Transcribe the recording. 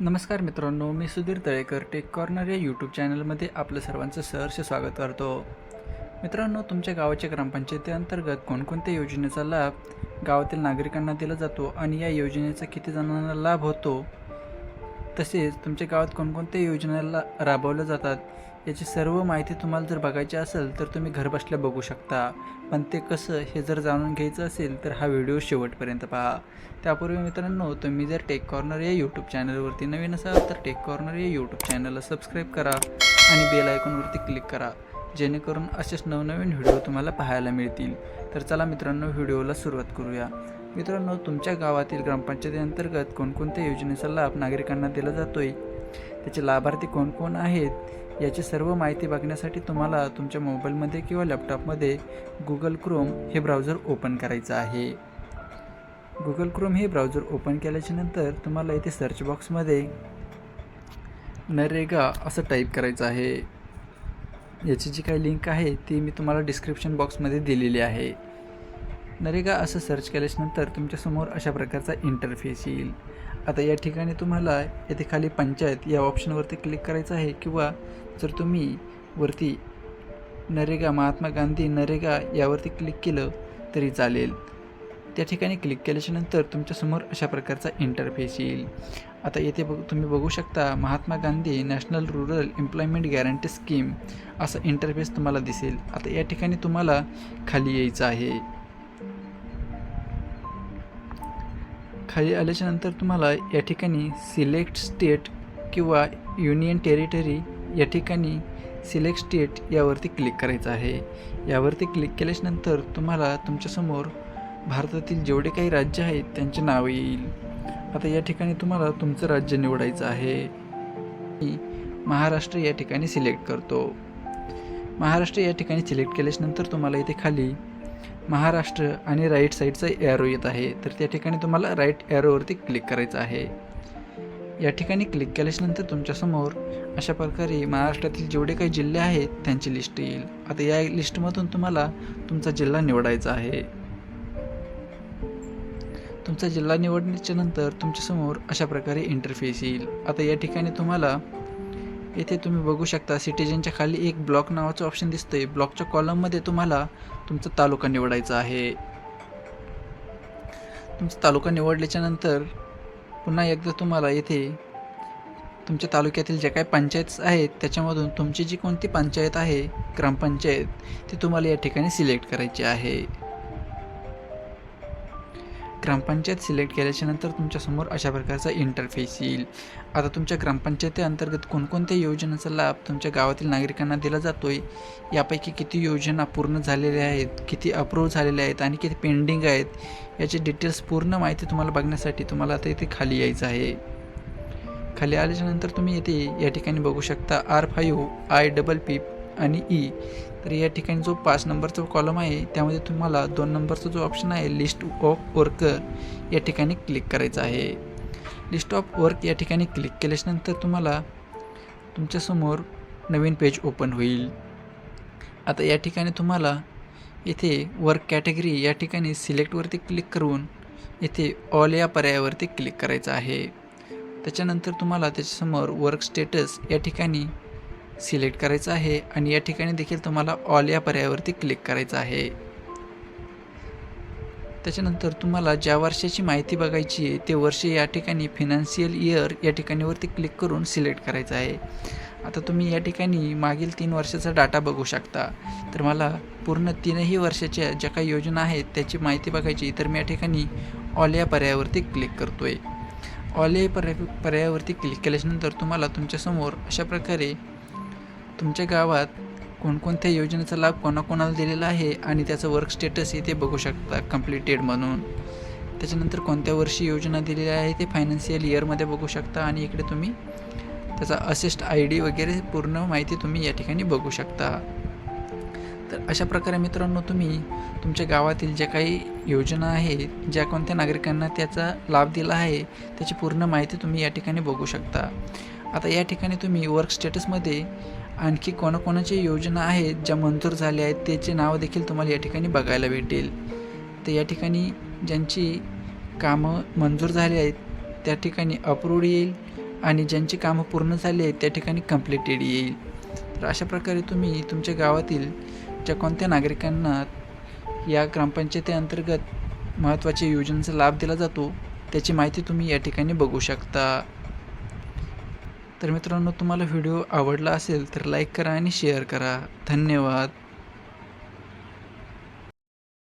नमस्कार मित्रांनो मी सुधीर तळेकर टेक कॉर्नर या यूट्यूब चॅनलमध्ये आपलं सर्वांचं सहर्ष स्वागत करतो. मित्रांनो तुमच्या गावाच्या ग्रामपंचायतीअंतर्गत कोणकोणत्या योजनेचा लाभ गावातील नागरिकांना दिला जातो आणि या योजनेचा किती जणांना लाभ होतो? तसेच तुमच्या गावात कोणकोणत्या योजनेला राबवल्या जातात? याची सर्व माहिती तुम्हाला जर बघायची असेल तर तुम्ही घरबसल्या बघू शकता. पण ते कसं हे जर जाणून घ्यायचं असेल तर हा व्हिडिओ शेवटपर्यंत पहा. त्यापूर्वी मित्रांनो तुम्ही जर टेक कॉर्नर या यूट्यूब चॅनलवरती नवीन असाल तर टेक कॉर्नर या यूट्यूब चॅनलला सबस्क्राईब करा आणि बेल आयकॉनवरती क्लिक करा. जेणेकरून असेच नवनवीन व्हिडिओ तुम्हाला पाहायला मिळतील. तर चला मित्रांनो व्हिडिओला सुरुवात करूया. मित्रांनो तुमच्या गावातील ग्रामपंचायतीअंतर्गत कोणकोणत्या योजनेचा लाभ नागरिकांना दिला जातोय? त्याचे लाभार्थी कोण कोण आहेत? याची सर्व माहिती बघण्यासाठी तुम्हाला तुमच्या मोबाईलमध्ये किंवा लॅपटॉपमध्ये गुगल क्रोम हे ब्राउझर ओपन करायचं आहे. गुगल क्रोम हे ब्राउझर ओपन केल्याच्यानंतर तुम्हाला इथे सर्च बॉक्समध्ये नरेगा असं टाईप करायचं आहे. याची जी काही लिंक आहे ती मी तुम्हाला डिस्क्रिप्शन बॉक्समध्ये दिलेली आहे. नरेगा असं सर्च केल्याच्यानंतर तुमच्यासमोर अशा प्रकारचा इंटरफेस येईल. आता या ठिकाणी तुम्हाला येथे खाली पंचायत या ऑप्शनवरती क्लिक करायचं आहे किंवा जर तुम्ही वरती नरेगा महात्मा गांधी नरेगा यावरती क्लिक केलं तरी चालेल. त्या ठिकाणी क्लिक केल्याच्यानंतर तुमच्यासमोर अशा प्रकारचा इंटरफेस येईल. आता येथे बघ तुम्ही बघू शकता Mahatma Gandhi national rural employment guarantee scheme असा इंटरफेस तुम्हाला दिसेल. आता या ठिकाणी तुम्हाला खाली यायचं आहे. खाली आल्याच्यानंतर तुम्हाला या ठिकाणी सिलेक्ट स्टेट किंवा युनियन टेरिटरी या ठिकाणी सिलेक्ट स्टेट यावरती क्लिक करायचं आहे. यावरती क्लिक केल्याच्यानंतर तुम्हाला तुमच्यासमोर भारतातील जेवढे काही राज्य आहेत त्यांचे नाव येईल. आता या ठिकाणी तुम्हाला तुमचं राज्य निवडायचं आहे. मी महाराष्ट्र या ठिकाणी सिलेक्ट करतो. महाराष्ट्र या ठिकाणी सिलेक्ट केल्याच्यानंतर तुम्हाला इथे खाली महाराष्ट्र आणि राईट साईडचा ॲरो येत आहे. तर त्या ठिकाणी तुम्हाला राईट ॲरोवरती क्लिक करायचं आहे. या ठिकाणी क्लिक केल्याच्यानंतर तुमच्यासमोर अशा प्रकारे महाराष्ट्रातील जेवढे काही जिल्हे आहेत त्यांची लिस्ट येईल. आता या लिस्टमधून तुम्हाला तुमचा जिल्हा निवडायचा आहे. तुमचा जिल्हा निवडण्याच्या नंतर तुमच्यासमोर अशा प्रकारे इंटरफेस येईल. आता या ठिकाणी तुम्हाला येथे तुम्ही बघू शकता सिटीजनच्या खाली एक ब्लॉक नावाचं ऑप्शन दिसतंय. ब्लॉकच्या कॉलममध्ये तुम्हाला तुमचा तालुका निवडायचा आहे. तुमचा तालुका निवडल्याच्या नंतर पुन्हा एकदा तुम्हाला येथे तुमच्या तालुक्यातील ज्या काही पंचायत आहेत त्याच्यामधून तुमची जी कोणती पंचायत आहे ग्रामपंचायत ती तुम्हाला या ठिकाणी सिलेक्ट करायची आहे. ग्रामपंचायत सिलेक्ट केल्याच्यानंतर तुमच्यासमोर अशा प्रकारचा इंटरफेस येईल. आता तुमच्या ग्रामपंचायतीअंतर्गत कोणकोणत्या योजनेचा लाभ तुमच्या गावातील नागरिकांना दिला जातो आहे यापैकी किती योजना पूर्ण झालेल्या आहेत? किती अप्रूव्ह झालेल्या आहेत? आणि किती पेंडिंग आहेत? याची डिटेल्स पूर्ण माहिती तुम्हाला बघण्यासाठी तुम्हाला आता इथे खाली यायचं आहे. खाली आल्याच्यानंतर तुम्ही येथे या ठिकाणी बघू शकता R five I double P आणि ई तर या ठिकाणी जो पाच नंबरचा कॉलम आहे त्यामध्ये तुम्हाला दोन नंबरचा जो ऑप्शन आहे लिस्ट ऑफ वर्कर या ठिकाणी क्लिक करायचं आहे. लिस्ट ऑफ वर्क या ठिकाणी क्लिक केल्याच्यानंतर तुम्हाला तुमच्यासमोर नवीन पेज ओपन होईल. आता या ठिकाणी तुम्हाला इथे वर्क कॅटेगरी या ठिकाणी सिलेक्टवरती क्लिक करून इथे ऑल या पर्यायावरती क्लिक करायचं आहे. त्याच्यानंतर तुम्हाला त्याच्यासमोर वर्क स्टेटस या ठिकाणी सिलेक्ट करायचं आहे आणि या ठिकाणी देखील तुम्हाला ऑल या पर्यायावरती क्लिक करायचं आहे. त्याच्यानंतर तुम्हाला ज्या वर्षाची माहिती बघायची आहे ते वर्ष या ठिकाणी फिनान्शियल इयर या ठिकाणीवरती क्लिक करून सिलेक्ट करायचं आहे. आता तुम्ही या ठिकाणी मागील तीन वर्षाचा डाटा बघू शकता. तर मला पूर्ण तीनही वर्षाच्या ज्या काही योजना आहेत त्याची माहिती बघायची तर मी या ठिकाणी ऑल या पर्यायावरती क्लिक करतो आहे ऑल या पर्याय पर्यायावरती क्लिक केल्याच्यानंतर तुम्हाला तुमच्यासमोर अशा प्रकारे तुमच्या गावात कोणकोणत्या योजनेचा लाभ कोणाकोणाला दिलेला आहे आणि त्याचं वर्क स्टेटस इथे बघू शकता कम्प्लिटेड म्हणून. त्याच्यानंतर कोणत्या वर्षी योजना दिलेल्या आहे ते फायनान्शियल इयरमध्ये बघू शकता आणि इकडे तुम्ही त्याचा असिस्ट आय डी वगैरे पूर्ण माहिती तुम्ही या ठिकाणी बघू शकता. तर अशा प्रकारे मित्रांनो तुम्ही तुमच्या गावातील ज्या काही योजना आहेत ज्या कोणत्या नागरिकांना त्याचा लाभ दिला आहे त्याची पूर्ण माहिती तुम्ही या ठिकाणी बघू शकता. आता या ठिकाणी तुम्ही वर्क स्टेटसमध्ये आणखी कोणाकोणाच्या योजना आहेत ज्या मंजूर झाल्या आहेत त्याचे नावं देखील तुम्हाला या ठिकाणी बघायला भेटेल. तर या ठिकाणी ज्यांची कामं मंजूर झाली आहेत त्या ठिकाणी अप्रूव्ड येईल आणि ज्यांची कामं पूर्ण झाली आहेत त्या ठिकाणी कम्प्लिटेड येईल. तर अशा प्रकारे तुम्ही तुमच्या गावातील ज्या कोणत्या नागरिकांना या ग्रामपंचायतीअंतर्गत महत्त्वाच्या योजनेचा लाभ दिला जातो त्याची माहिती तुम्ही या ठिकाणी बघू शकता. तर मित्रांनो तुम्हाला व्हिडिओ आवडला असेल तर लाईक करा आणि शेअर करा. धन्यवाद.